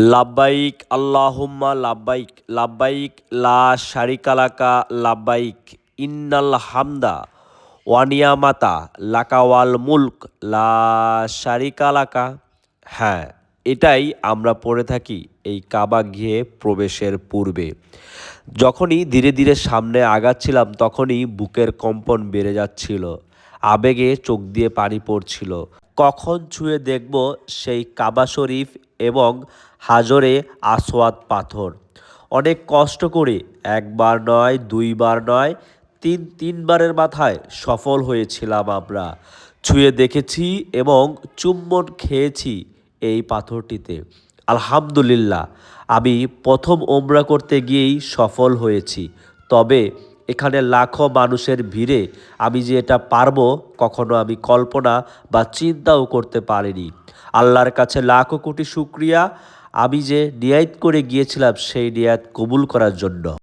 লাব্বাইক, আল্লাহুম্মা লাব্বাইক লাব্বাইক, লা শারিকালাকা লাব্বাইক, ইন্নাল হামদা ওয়ানিয়ামাতা লাকাওয়াল মুলক, লা শারিকালাকা হ্যাঁ এটাই আমরা পড়ে থাকি এই কাবা গৃহে প্রবেশের পূর্বে। যখনই ধীরে ধীরে সামনে আগাচ্ছিলাম, তখনই বুকের কম্পন বেড়ে যাচ্ছিল। আবেগে চোখ দিয়ে পানি পড়ছিল। কখন ছুঁয়ে দেখব সেই কাবা শরীফ এবং হাজরে আসওয়াদ পাথর। অনেক কষ্ট করে, একবার নয়, দুইবার নয়, তিন, তিনবারের মাথায় সফল হয়েছিলাম আমরা। ছুঁয়ে দেখেছি এবং চুম্বন খেয়েছি এই পাথরটিতে। আলহামদুলিল্লাহ, আমি প্রথম ওমরা করতে গিয়েই সফল হয়েছি। তবে এখানে লাখো মানুষের ভিড়ে আমি যে এটা পারব, কখনো আমি কল্পনা বা চিন্তাও করতে পারিনি। আল্লাহর কাছে লাখো কোটি শুক্রিয়া। আমি যে নিয়ায়ত করে গিয়েছিলাম, সেই নিয়াত কবুল করার জন্য।